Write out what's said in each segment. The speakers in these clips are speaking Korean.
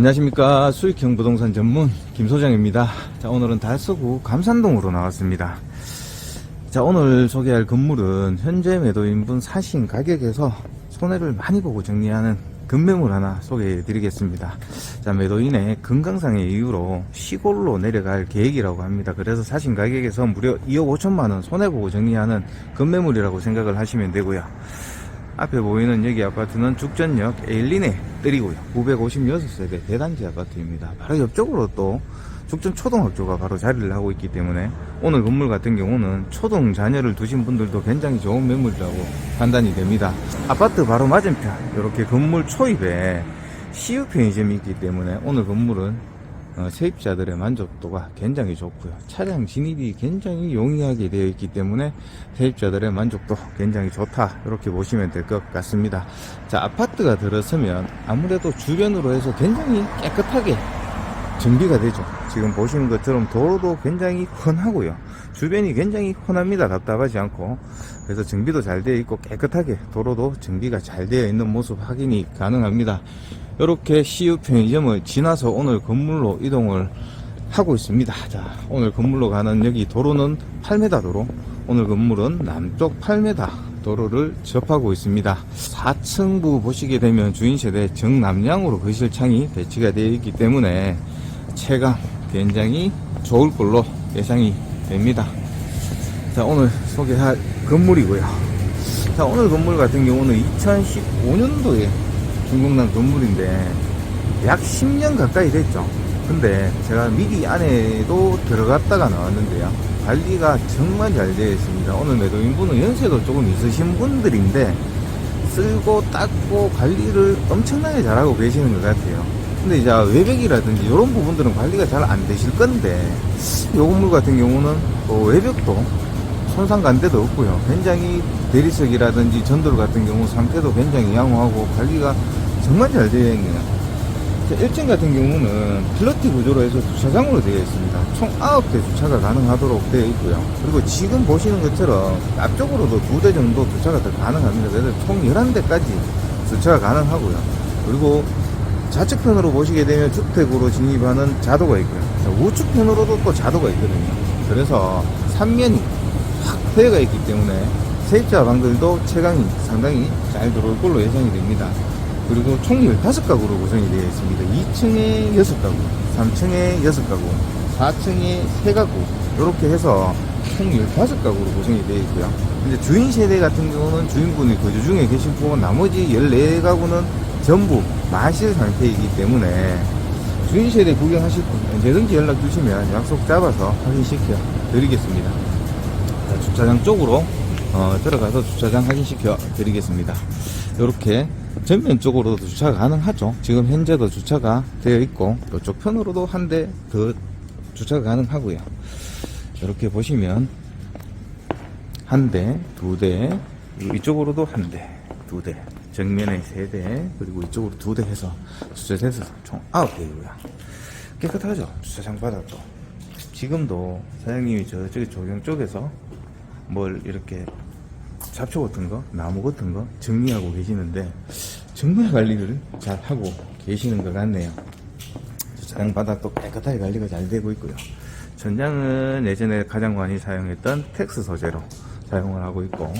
안녕하십니까. 수익형 부동산 전문 김 소장입니다. 자 오늘은 달서구 감산동으로 나왔습니다. 자 오늘 소개할 건물은 현재 매도인분 사신 가격에서 손해를 많이 보고 정리하는 급매물 하나 소개해 드리겠습니다. 자 매도인의 건강상의 이유로 시골로 내려갈 계획이라고 합니다. 그래서 사신 가격에서 무려 2억 5천만원 손해보고 정리하는 급매물이라고 생각을 하시면 되고요 앞에 보이는 여기 아파트는 죽전역 에일린에 때리고요. 956세대 대단지 아파트입니다. 바로 옆쪽으로 또 죽전 초등학교가 바로 자리를 하고 있기 때문에 오늘 건물 같은 경우는 초등 자녀를 두신 분들도 굉장히 좋은 매물이라고 판단이 됩니다. 아파트 바로 맞은편 이렇게 건물 초입에 CU 편의점이 있기 때문에 오늘 건물은 어, 세입자들의 만족도가 굉장히 좋고요. 차량 진입이 굉장히 용이하게 되어 있기 때문에 세입자들의 만족도 굉장히 좋다. 이렇게 보시면 될 것 같습니다. 자, 아파트가 들어서면 아무래도 주변으로 해서 굉장히 깨끗하게 정비가 되죠. 지금 보시는 것처럼 도로도 굉장히 훤하고요. 주변이 굉장히 훤합니다. 답답하지 않고. 그래서 정비도 잘 되어 있고 깨끗하게 도로도 정비가 잘 되어 있는 모습 확인이 가능합니다. 이렇게 CU 편의점을 지나서 오늘 건물로 이동을 하고 있습니다. 자, 오늘 건물로 가는 여기 도로는 8m 도로. 오늘 건물은 남쪽 8m 도로를 접하고 있습니다. 4층부 보시게 되면 주인 세대 정남향으로 거실창이 배치가 되어 있기 때문에 체감 굉장히 좋을 걸로 예상이 됩니다. 자, 오늘 소개할 건물이고요. 자, 오늘 건물 같은 경우는 2015년도에 중공난 건물인데 약 10년 가까이 됐죠. 근데 제가 미리 안에도 들어갔다가 나왔는데요. 관리가 정말 잘 되어 있습니다. 오늘 매도인분은 연세도 조금 있으신 분들인데 쓸고 닦고 관리를 엄청나게 잘하고 계시는 것 같아요. 근데 이제 외벽이라든지 이런 부분들은 관리가 잘 안 되실 건데 이 건물 같은 경우는 어, 외벽도 손상간 데도 없고요. 굉장히 대리석이라든지 전돌 같은 경우 상태도 굉장히 양호하고 관리가 정말 잘 되어 있네요. 1층 같은 경우는 플러티 구조로 해서 주차장으로 되어 있습니다. 총 9대 주차가 가능하도록 되어 있고요. 그리고 지금 보시는 것처럼 앞쪽으로도 2대 정도 주차가 더 가능합니다. 그래서 총 11대까지 주차가 가능하고요. 그리고 좌측편으로 보시게 되면 주택으로 진입하는 자도가 있고요. 자, 우측편으로도 또 자도가 있거든요. 그래서 3면이 확 되어가 있기 때문에 세입자 방들도 채광이 상당히 잘 들어올 걸로 예상이 됩니다. 그리고 총 15가구로 구성이 되어 있습니다. 2층에 6가구, 3층에 6가구, 4층에 3가구, 이렇게 해서 총 15가구로 구성이 되어 있고요. 근데 주인 세대 같은 경우는 주인분이 거주 중에 계시고 나머지 14가구는 전부 마실 상태이기 때문에 주인 세대 구경하실 분 언제든지 연락 주시면 약속 잡아서 확인시켜 드리겠습니다. 자, 주차장 쪽으로 어, 들어가서 주차장 확인시켜 드리겠습니다. 이렇게 전면 쪽으로도 주차가 가능하죠. 지금 현재도 주차가 되어 있고 이쪽 편으로도 한 대 더 주차가 가능하고요. 이렇게 보시면 한 대, 두 대, 이쪽으로도 한 대, 두 대, 정면에 세 대, 그리고 이쪽으로 두 대 해서 주차돼서 총 아홉 대이고요. 깨끗하죠. 주차장 바닥도. 지금도 사장님이 저쪽에 조경 쪽에서 뭘 이렇게 잡초 같은 거, 나무 같은 거 정리하고 계시는데 정말 관리를 잘 하고 계시는 것 같네요. 주차장 바닥도 깨끗하게 관리가 잘 되고 있고요. 전장은 예전에 가장 많이 사용했던 텍스 소재로 사용을 하고 있고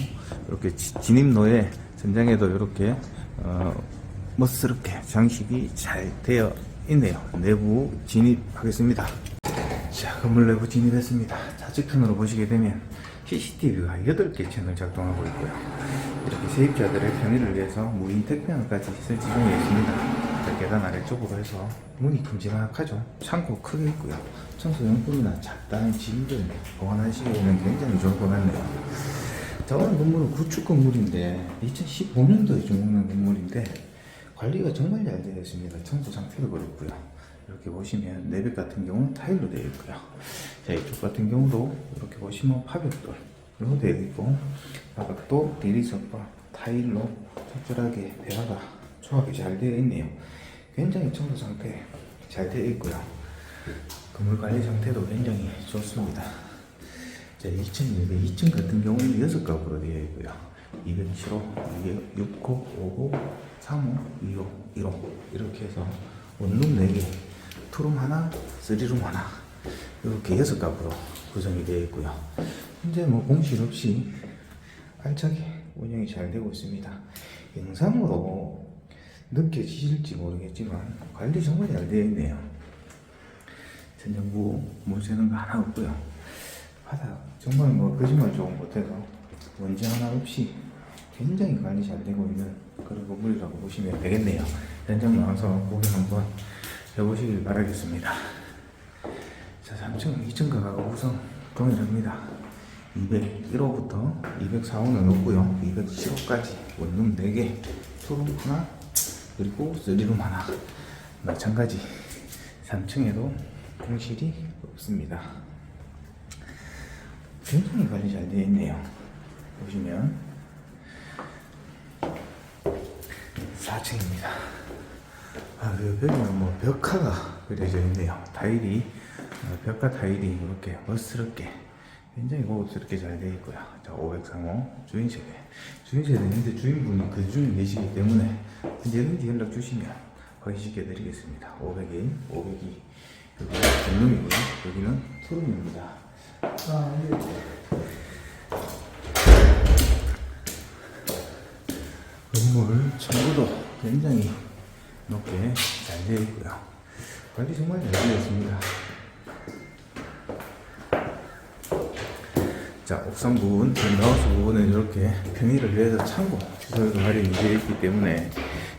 이렇게 지- 진입로에 전장에도 이렇게 어, 멋스럽게 장식이 잘 되어 있네요. 내부 진입하겠습니다. 자, 건물 내부 진입했습니다. 좌측편으로 보시게 되면 CCTV가 8개 채널 작동하고 있고요. 이렇게 세입자들의 편의를 위해서 무인 택배함까지 설치 중에 있습니다. 자, 계단 아래쪽으로 해서 문이 큼지막하죠. 창고 크게 있고요. 청소용품이나 잡다한 짐들 보관하시기에는 굉장히 좋을 것 같네요. 자, 오늘 건물은 구축 건물인데 2015년도에 준공한 건물인데 관리가 정말 잘 되어 있습니다. 청소 상태도 그렇고요. 이렇게 보시면 내벽 같은 경우는 타일로 되어 있고요. 자, 이쪽 같은 경우도 이렇게 보시면 파벽돌 로 되어 있고 바닥도 대리석과 타일로 적절하게 배화가 조합이 잘 되어 있네요. 굉장히 청소 상태 잘 되어 있고요. 건물 관리 상태도 굉장히 좋습니다. 자, 2층, 2층 같은 경우는 6가구로 되어 있고요. 207호, 6호, 5호, 3호, 2호, 1호 이렇게 해서 원룸 4개, 투룸 하나, 쓰리룸 하나 이렇게 여섯 값으로 구성이 되어 있고요. 현재 뭐 공실 없이 알차게 운영이 잘 되고 있습니다. 영상으로 느껴지실지 모르겠지만 관리 정말 잘 되어 있네요. 전정부 물 새는 거 하나 없고요. 바닥 정말 뭐 거짓말 조금 못해서 먼지 하나 없이 굉장히 관리 잘 되고 있는 그런 건물이라고 보시면 되겠네요. 현장 나와서 구경 한번 해보시길 바라겠습니다. 자, 3층, 2층 가가 우선 동일합니다. 201호부터 204호는 없고요. 207호까지 원룸 4개, 투룸 하나, 그리고 3룸 하나. 마찬가지 3층에도 공실이 없습니다. 굉장히 관리 잘 되어 있네요. 보시면 4층입니다. 아, 그 벽에는 뭐 벽화가 그려져 있네요. 타일이 어, 벽화 타일이 이렇게 멋스럽게 굉장히 고급스럽게 잘 되어 있고요. 자, 503호 주인 세대. 주인 현재 주인분이 그 중에 계시기 때문에 언제든지 연락 주시면 거시시켜 드리겠습니다. 501, 502 여기가 전룸이고요. 여기는 투룸입니다. 아, 예. 건물 전부도 굉장히 높게 잘 되어 있고요. 관리 정말 잘 되어 있습니다. 자, 옥상 부분, 펜트하우스 부분은 이렇게 편의를 위해서 창고 시설도 마련이 되어 있기 때문에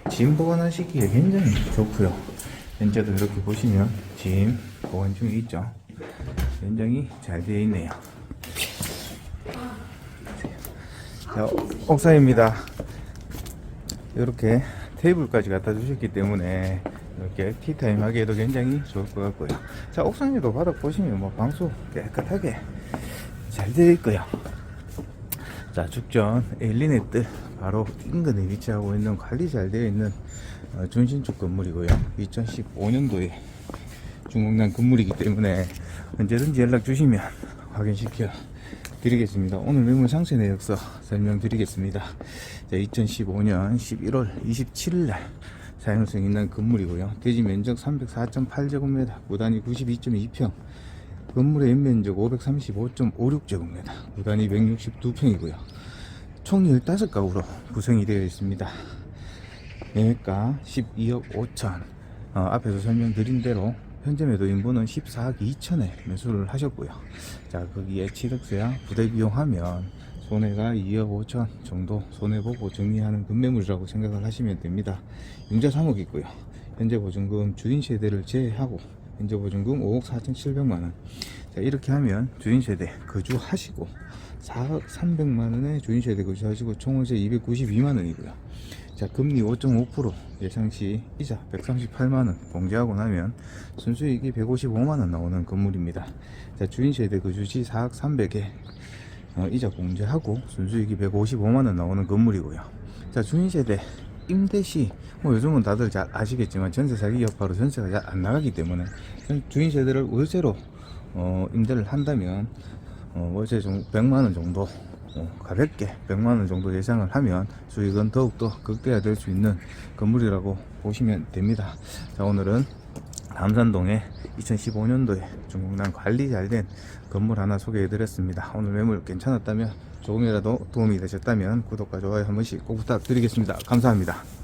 짐 보관하시기에 굉장히 좋고요. 현재도 이렇게 보시면 짐 보관 중에 있죠. 굉장히 잘 되어 있네요. 자, 옥상입니다. 이렇게 테이블까지 갖다 주셨기 때문에 이렇게 티타임 하기에도 굉장히 좋을 것 같고요. 자, 옥상에도 바닥 보시면 뭐 방수 깨끗하게 잘 되어 있고요. 자, 죽전 엘리네트 바로 인근에 위치하고 있는 관리 잘 되어 있는 어, 준신축 건물이고요. 2015년도에 중공단 건물이기 때문에 언제든지 연락 주시면 확인시켜 드리겠습니다. 오늘 매물 상세 내역서 설명드리겠습니다. 자, 2015년 11월 27일 날 사용성 있는 건물이고요. 대지 면적 304.8제곱미터, 구단위 92.2평, 건물의 연면적 535.56제곱미터, 구단위 162평이고요. 총 15가구로 구성이 되어 있습니다. 매매가 12억 5천. 어, 앞에서 설명드린 대로 현재 매도 인분은 14억 2천에 매수를 하셨고요. 자, 거기에 취득세와 부대 비용하면 손해가 2억 5천 정도 손해보고 정리하는 급매물이라고 생각을 하시면 됩니다. 융자 3억 있고요. 현재 보증금 주인 세대를 제외하고 현재 보증금 5억 4천 7백만원. 자, 이렇게 하면 주인 세대 거주하시고 4억 3백만원의 주인 세대 거주하시고 총월세 292만원이고요. 자, 금리 5.5% 예상시 이자 138만원 공제하고 나면 순수익이 155만원 나오는 건물입니다. 자, 주인 세대 거주시 4억 300에 어, 이자 공제하고 순수익이 155만원 나오는 건물이고요. 자, 주인 세대 임대시 뭐 요즘은 다들 잘 아시겠지만 전세 사기 여파로 전세가 잘 안 나가기 때문에 주인 세대를 월세로 어, 임대를 한다면 어, 월세 좀 100만 원 정도 어, 가볍게 100만 원 정도 예상을 하면 수익은 더욱더 극대화될 수 있는 건물이라고 보시면 됩니다. 자 오늘은 남산동에 2015년도에 중공단 관리 잘 된 건물 하나 소개해 드렸습니다. 오늘 매물 괜찮았다면 조금이라도 도움이 되셨다면 구독과 좋아요 한 번씩 꼭 부탁드리겠습니다. 감사합니다.